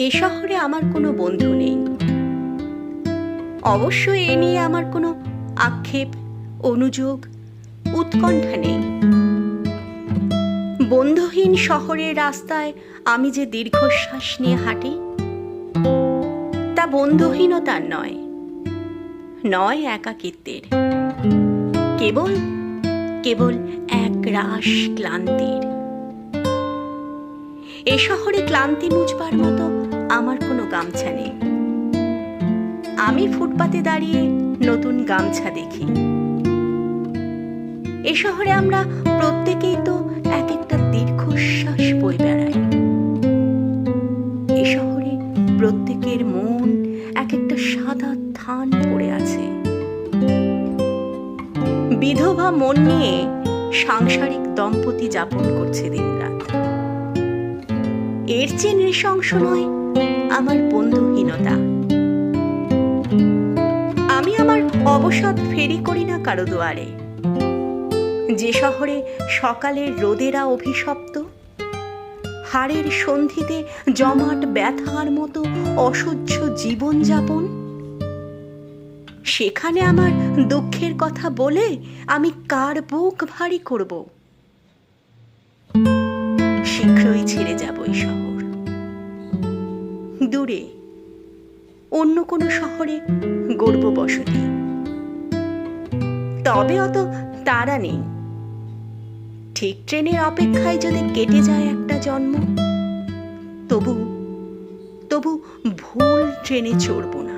এ শহরে আমার কোনো বন্ধু নেই। অবশ্য এ নিয়ে আমার কোনো আক্ষেপ, অনুযোগ, উৎকণ্ঠা নেই। বন্ধুহীন শহরের রাস্তায় আমি যে দীর্ঘশ্বাস নিয়ে হাঁটি, তা বন্ধুহীনতার নয় নয় একাকিত্বের। কেবল কেবল এক রাস ক্লান্তির। এ শহরে ক্লান্তি মুছবার মতো আমার কোনো গামছা নেই। আমি ফুটপাতে দাঁড়িয়ে নতুন গামছা দেখি। এ শহরে আমরা প্রত্যেকেই তো এক একটা দীর্ঘশ্বাস বই বেড়াই। এ শহরে প্রত্যেকের মন এক একটা সাদা থান পড়ে আছে। বিধবা মন নিয়ে সাংসারিক দম্পতি যাপন করছে দিনরাত। এর চেয়ে নৃশংস নয় আমার বন্ধুহীনতা। আমি আমার অবসাদ ফেরি করি না কারও দুয়ারে। যে শহরে সকালের রোদেরা অভিশপ্ত, হাড়ের সন্ধিতে জমাট ব্যথার মতো অসহ্য জীবনযাপন সেখানে আমার দুঃখের কথা বলে আমি কার বুক ভারী করব? শীঘ্রই ছেড়ে যাব এই শহর দূরে, অন্য কোনো শহরে গর্ব বসতি। তবে অত তারা নেই। ঠিক ট্রেনের অপেক্ষায় যদি কেটে যায় একটা জন্ম, তবু তবু ভুল ট্রেনে চড়ব না।